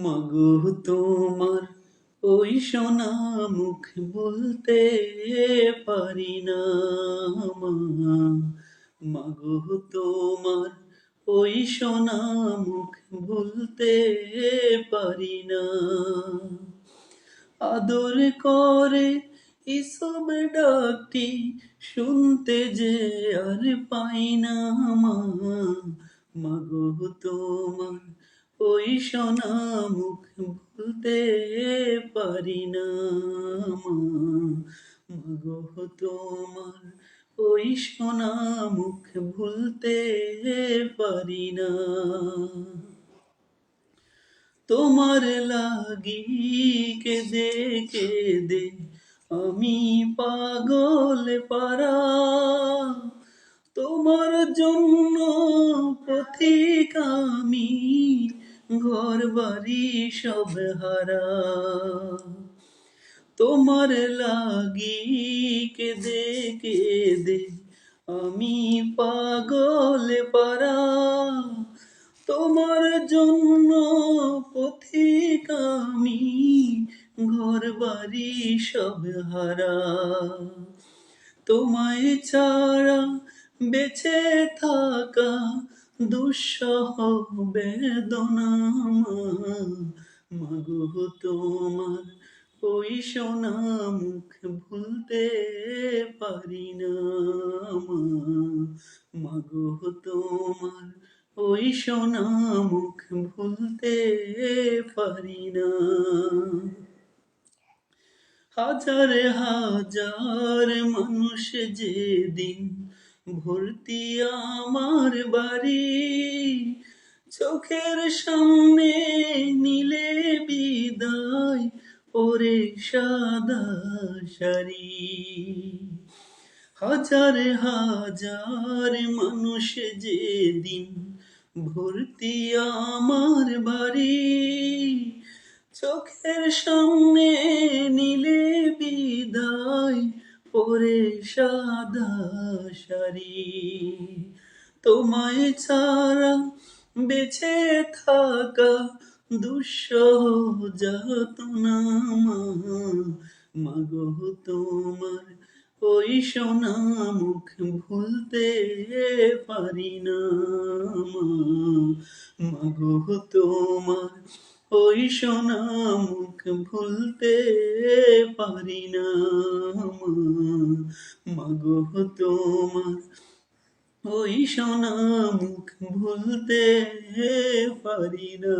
মাগো তোমার, ওই সোনা মুখ বলতে পারি না মাগো তোমার, ওই সোনা মুখ বলতে পারি না। আদর করে এসব ডাকটি শুনতে যে আর পাই না মা মাগো তোমার ওই সোনা মুখ ভুলতে পারি না মাগো তোমার ওই সোনা মুখ ভুলতে পারি না। তোমার লাগি কেঁদে কেঁদে আমি পাগল পারা তোমার জন্য পথিক আমি ঘর বাড়ি সব হারা। তোমার লাগি কেঁদে কেঁদে আমি পাগল পারা। তোমার জন্য পথিক আমি, ঘর বাড়ি সব হারা। তোমায় ছাড়া বেঁচে থাকা দুঃসহ বেদনা মাগো তোমার ওই সোনা মুখ ভুলতে পারি না মাগো তোমার ওই সোনা মুখ ভুলতে পারি না। হাজার হাজার মানুষ যেদিন ভর্তি আমার বাড়ি। চোখের সামনে নিলে বিদায় ওরে সাদা শাড়ি। হাজার হাজার মানুষ যেদিন ভর্তি আমার বাড়ি, চোখের সামনে নিলে বিদায় পরে সাদা শাড়ি। তোমায় ছাড়া বেঁচে থাকা দুঃসহ যাতনা মাগো তোমার ওই সোনা মুখ ভুলতে পারি না মাগো তোমার ওই সোনা মুখ ভুলতে পারি না মাগো তোমার। ওই সোনা মুখ ভুলতে পারি না।